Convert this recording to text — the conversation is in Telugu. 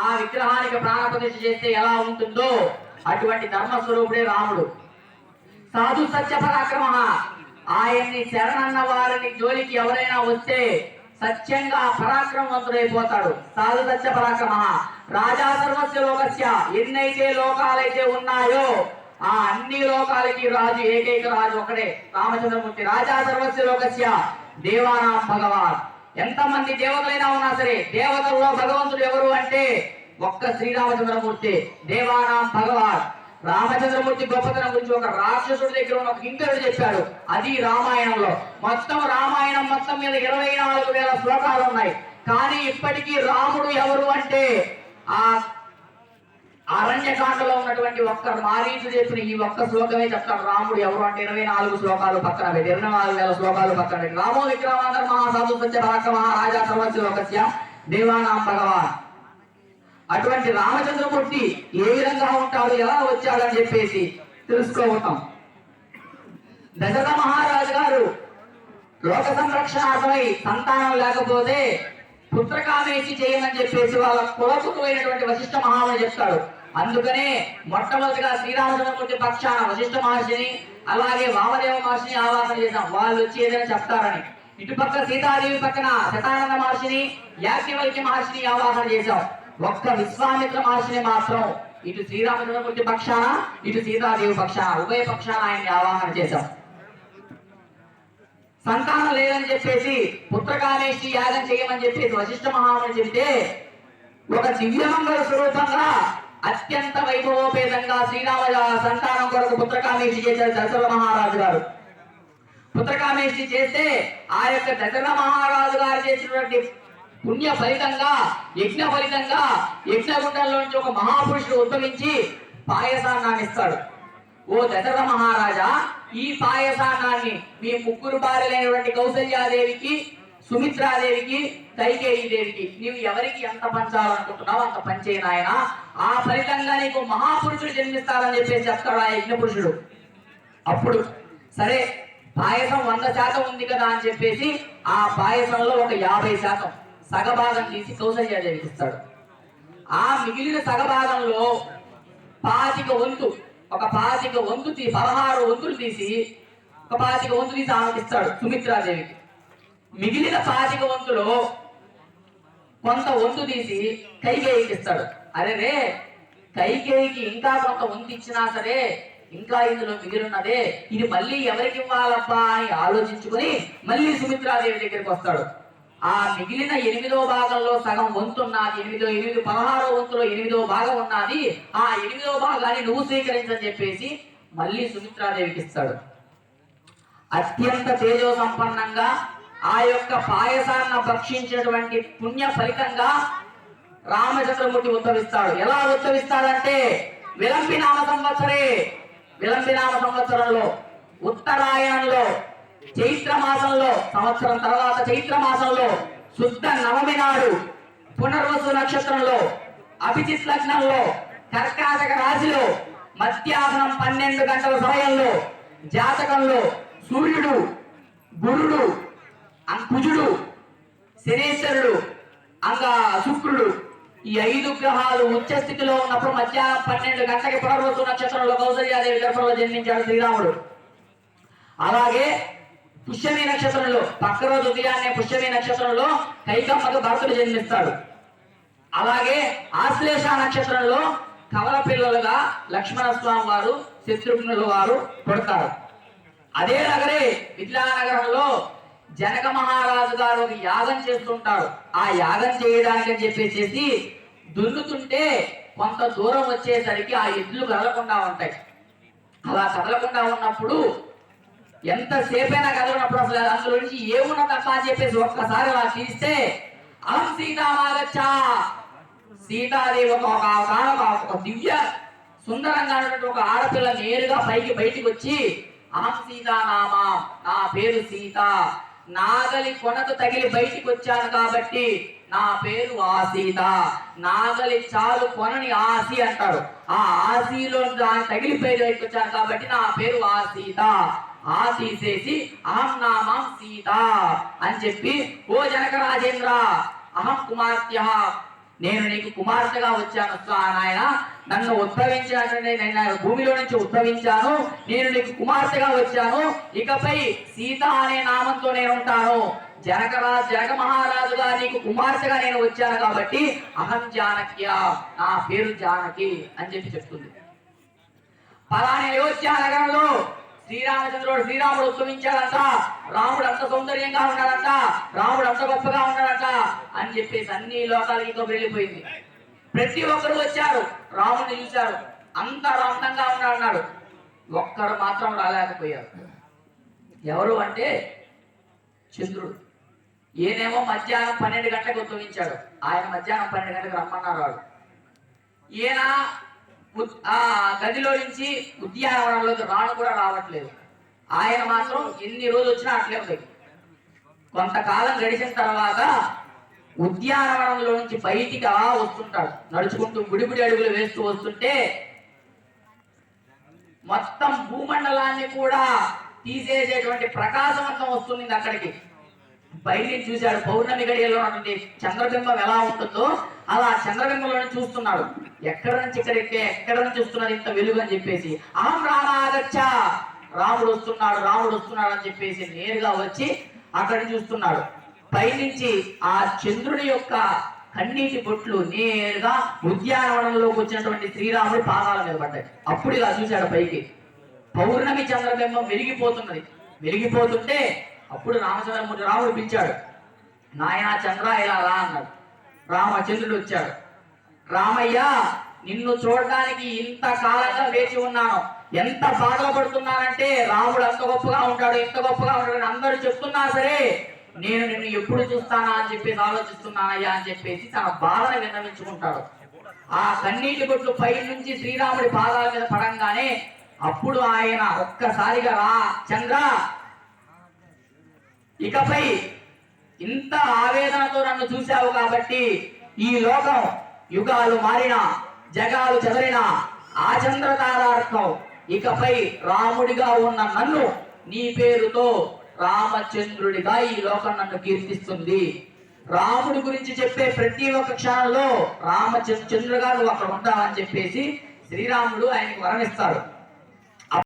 ఆ విగ్రహానికి ప్రాణప్రతిష్ఠ చేస్తే ఎలా ఉంటుందో? అటువంటి ధర్మస్వరూపుడే రాముడు. సాధు సత్య పరాక్రమ. ఆయన్ని శరణన్న వారిని జోలికి ఎవరైనా వస్తే సత్యంగా పరాక్రమవంతుడైపోతాడు. సాధు సత్య పరాక్రమ. రాజా సర్వస్య లోకస్య. ఎన్నైతే లోకాలైతే ఉన్నాయో ఆ అన్ని లోకాలకి రాజు ఏకైక రాజు ఒకడే రామచంద్రమూర్తి రాజా సర్వస్య లోకస్య. దేవానాం భగవాన్. ఎంతమంది దేవతలైనా ఉన్నా సరే దేవతల్లో భగవంతుడు ఎవరు అంటే ఒక్క శ్రీరామచంద్రమూర్తి దేవానాం భగవాన్. రామచంద్రమూర్తి గొప్పతనం గురించి ఒక రాక్షసుడి దగ్గర ఉన్న ఒక కింకరుడు చెప్పాడు అది రామాయణంలో. మొత్తం రామాయణం మొత్తం మీద ఇరవై నాలుగు వేల శ్లోకాలు ఉన్నాయి. కానీ ఇప్పటికీ రాముడు ఎవరు అంటే ఆ అరణ్యకాండలో ఉన్నటువంటి ఒక్క మారీచు చెప్పిన ఈ ఒక్క శ్లోకమే చెప్తాడు రాముడు ఎవరు అంటే ఇరవై నాలుగు శ్లోకాలు పక్కన పెట్టి ఇరవై నాలుగు వేల శ్లోకాలు పక్కన పెట్టి. రామో విక్రమాంతర మహాసాధు సత్య పరాక్రమ మహారాజా సర్వస్య లోకస్య దేవానాం భగవాన్ అటువంటి రామచంద్రమూర్తి ఏ విధంగా ఉంటాడు ఎలా వచ్చాడని చెప్పేసి తెలుసుకోవటం. దశరథ మహారాజు గారు లోక సంరక్షణార్థమై సంతానం లేకపోతే పుత్రకామేసి చేయమని చెప్పేసి వాళ్ళ కులపుకు అయినటువంటి వశిష్ఠ మహాముని చెప్తాడు. అందుకనే మొట్టమొదటిగా శ్రీరామచంద్రమూర్తి పక్షాన వశిష్ఠ మహర్షిని అలాగే వామదేవ మహర్షిని ఆవాహన చేశాం. వాళ్ళు వచ్చి ఏదైనా చెప్తారని. ఇటుపక్క సీతాదేవి పక్కన శతానంద మహర్షిని యాజ్ఞవల్కి మహర్షిని ఆవాహన చేశాం. ఒక్క విశ్వామిత్ర మహర్షిని మాత్రం ఇటు శ్రీరామచంద్రమూర్తి పక్షాన ఇటు సీతాదేవి పక్షాన ఉభయ పక్షాన ఆయన్ని ఆవాహన చేశాం. సంతానం లేదని చెప్పేసి పుత్రకామేష్టి యాగం చేయమని చెప్పేసి వశిష్ఠ మహాముని చెప్తే ఒక దివ్యమంగళ స్వరూపంగా అత్యంత వైభవోపేతంగా శ్రీరామ సంతానం కొరకు పుత్రకామేషి చేశారు దశరథ మహారాజు గారు. పుత్రకామేషి చేస్తే ఆ యొక్క దశరథ మహారాజు గారు చేసినటువంటి పుణ్య ఫలితంగా యజ్ఞ ఫలితంగా యజ్ఞగుండంలో నుంచి ఒక మహాపురుషుడు ఉద్భవించి పాయసాన్ని ఇస్తాడు. ఓ దశరథ మహారాజా ఈ పాయసాన్నాన్ని మీ ముగ్గురు భార్యలైనటువంటి కౌసల్యాదేవికి సుమిత్రాదేవికి కైకేయీదేవికి నీవు ఎవరికి ఎంత పంచాలనుకుంటున్నావు అంత పంచే ఆయన ఆ ఫలితంగా నీకు మహాపురుషుడు జన్మిస్తారని చెప్పేసి చెప్తాడు ఆ యజ్ఞ పురుషుడు అప్పుడు సరే పాయసం వంద శాతం ఉంది కదా అని చెప్పేసి ఆ పాయసంలో ఒక యాభై శాతం సగభాగం తీసి కౌసల్యాదేవికి ఇస్తాడు. ఆ మిగిలిన సగభాగంలో పాతిక వంతు ఒక పాతిక వంతు తీ పదహారు వంతులు తీసి ఒక పాతిక వంతు తీసి ఆమెకి ఇస్తాడు సుమిత్రాదేవికి. మిగిలిన పాతిక వంతులో కొంత వంతు తీసి కైకేయికి ఇస్తాడు అరే రే కైకేయికి ఇంకా కొంత వంతు ఇచ్చినా సరే ఇంకా ఇందులో మిగిలిన్నదే. ఇది మళ్ళీ ఎవరికి ఇవ్వాలబ్బా అని ఆలోచించుకుని మళ్ళీ సుమిత్రాదేవి దగ్గరికి వస్తాడు. ఆ మిగిలిన ఎనిమిదో భాగంలో సగం వంతు ఉన్నది ఎనిమిదో ఎనిమిది పదహారో వంతులో ఎనిమిదో భాగం ఉన్నది. ఆ ఎనిమిదో భాగాన్ని నువ్వు స్వీకరించని చెప్పేసి మళ్ళీ సుమిత్రాదేవికి ఇస్తాడు. అత్యంత తేజో సంపన్నంగా ఆ యొక్క పాయసాన్ని భక్షించినటువంటి పుణ్య ఫలితంగా రామచంద్రమూర్తి ఉద్భవిస్తాడు ఎలా ఉద్భవిస్తాడంటే విలంబినామ సంవత్సరే విలంబినామ సంవత్సరంలో ఉత్తరాయణంలో చైత్ర మాసంలో సంవత్సరం తర్వాత చైత్ర మాసంలో శుద్ధ నవమి నాడు పునర్వసు నక్షత్రంలో అభిజిత్ లగ్నంలో కర్కాటక రాశిలో మధ్యాహ్నం పన్నెండు గంటల సమయంలో జాతకంలో సూర్యుడు గురుడు అంకుజుడు శనేశ్వరుడు అంగ శుక్రుడు ఈ ఐదు గ్రహాలు ఉచ్చ స్థితిలో ఉన్నప్పుడు మధ్యాహ్నం పన్నెండు గంటలకి పునర్వసు నక్షత్రంలో కౌసల్యాదేవి గర్భంలో జన్మించాడు శ్రీరాముడు. అలాగే పుష్యమి నక్షత్రంలో పక్క రోజు ఉదయాన్నే పుష్యమి నక్షత్రంలో కైకమ్మకు భరతుడు జన్మిస్తాడు. అలాగే ఆశ్లేష నక్షత్రంలో కవల పిల్లలుగా లక్ష్మణ స్వామి వారు శత్రుఘ్నుల వారు పుడతారు. అదే నగరే విద్యానగరంలో జనక మహారాజు గారు ఒక యాగం చేస్తుంటాడు. ఆ యాగం చేయడానికి అని చెప్పేసి దున్నుతుంటే కొంత దూరం వచ్చేసరికి ఆ ఎద్దులు కదలకుండా ఉంటాయి. అలా కదలకుండా ఉన్నప్పుడు ఎంతసేపైనా కదలనప్పుడు అసలు అందులో నుంచి ఏమున్నదప్ప అని చెప్పేసి ఒక్కసారి అలా తీస్తే అహం సీతామాగచ్చా. సీతాదేవి ఒక ఒక ఒక- ఒక దివ్య సుందరంగా ఉన్నటువంటి ఒక ఆడపిల్ల నేరుగా పైకి బయటికి వచ్చి అహం సీతానామా నా పేరు సీత. నాగలి కొనకు తగిలి బయటికి వచ్చాను కాబట్టి నా పేరు ఆసీత. నాగలి చాలు కొనని ఆసి అంటారు ఆ ఆసిలో దాని తగిలి పేరు బయటకు వచ్చాను కాబట్టి నా పేరు ఆసీత. సీత ఆ తీసేసి అహం నామం సీత అని చెప్పి ఓ జనక రాజేంద్ర అహం కుమార్త్య నేను నీకు కుమార్తెగా వచ్చాను నాయన నన్ను ఉద్భవించినటువంటి నేను భూమిలో నుంచి ఉద్భవించాను. నేను నీకు కుమార్తెగా వచ్చాను. ఇకపై సీత అనే నామంతో నేను ఉంటాను. జనకరాజు జనక మహారాజుగా నీకు కుమార్తెగా నేను వచ్చాను కాబట్టి అహం జానక్య నా పేరు జానకి అని చెప్పి చెప్తుంది. పలాని అయోధ్య నగరంలో శ్రీరామచంద్రుడు శ్రీరాముడు ఉద్భవించాడంట. రాముడు అంత సౌందర్యంగా ఉన్నాడంట. రాముడు అంత గొప్పగా ఉన్నాడంట అని చెప్పేసి అన్ని లోకాలకి వెళ్ళిపోయింది. ప్రతి ఒక్కరు వచ్చారు. రాముడిని చూశారు. అంత అందంగా ఉన్నాడన్నాడు. ఒక్కరు మాత్రం రాలేకపోయారు. ఎవరు అంటే చంద్రుడు. ఈయనేమో మధ్యాహ్నం పన్నెండు గంటలకు ఉద్భవించాడు. ఆయన మధ్యాహ్నం పన్నెండు గంటలకు రమ్మన్నారు వాడు. ఈయన ఆ గదిలో నుంచి ఉద్యానవనంలోకి రాను కూడా రావట్లేదు. ఆయన మాత్రం ఎన్ని రోజులు వచ్చినా అట్లే ఉంది. కొంతకాలం గడిచిన తర్వాత ఉద్యానవనంలో నుంచి బయటికి అలా వస్తుంటాడు. నడుచుకుంటూ గుడిబుడి అడుగులు వేస్తూ వస్తుంటే మొత్తం భూమండలాన్ని కూడా తీసేసేటువంటి ప్రకాశవంతం వస్తుంది అక్కడికి. బయట చూశాడు. పౌర్ణమి గడియలో ఉన్నటువంటి చంద్రబింబం ఎలా ఉంటుందో అలా చంద్రబింబంలో చూస్తున్నాడు. ఎక్కడ నుంచి ఇక్కడ ఎక్కే ఎక్కడ నుంచి వస్తున్నది ఇంత వెలుగు అని చెప్పేసి అహం రామాగచ్చ రాముడు వస్తున్నాడు రాముడు వస్తున్నాడు అని చెప్పేసి నేరుగా వచ్చి అక్కడ చూస్తున్నాడు. పైనుంచి ఆ చంద్రుడి యొక్క కన్నీటి బొట్లు నేరుగా ఉద్యానవనంలోకి వచ్చినటువంటి శ్రీరాముడు పాదాల మీద పడ్డాయి. అప్పుడు ఇలా చూశాడు పైకి. పౌర్ణమి చంద్రబింబం వెలిగిపోతున్నది. వెలిగిపోతుంటే అప్పుడు రామచంద్రమూర్తి రాముడు పిలిచాడు నాయన చంద్ర ఇలా రా అన్నాడు. రామచంద్రుడు వచ్చాడు. రామయ్య నిన్ను చూడడానికి ఇంత కాలంగా వేచి ఉన్నాను. ఎంత బాధలు పడుతున్నానంటే రాముడు అంత గొప్పగా ఉంటాడు ఇంత గొప్పగా ఉంటాడు అందరూ చెప్తున్నా సరే నేను నిన్ను ఎప్పుడు చూస్తానా అని చెప్పేసి ఆలోచిస్తున్నానయ్యా అని చెప్పేసి తన బాధను విన్నవించుకుంటాడు. ఆ కన్నీటి బొట్లు పై నుంచి శ్రీరాముడి పాదాల మీద పడంగానే అప్పుడు ఆయన ఒక్కసారిగా రా చంద్ర ఇకపై ఇంత ఆవేదనతో నన్ను చూశావు కాబట్టి ఈ లోకం యుగాలు మారిన జగాలు చెదరిన ఆచంద్రతారార్థం ఇకపై రాముడిగా ఉన్న నన్ను నీ పేరుతో రామచంద్రుడిగా ఈ లోకం నన్ను కీర్తిస్తుంది. రాముడి గురించి చెప్పే ప్రతి ఒక్క క్షణంలో రామచంద్రుడుగా నువ్వు అక్కడ ఉంటావని చెప్పేసి శ్రీరాముడు ఆయనకు వరమిస్తాడు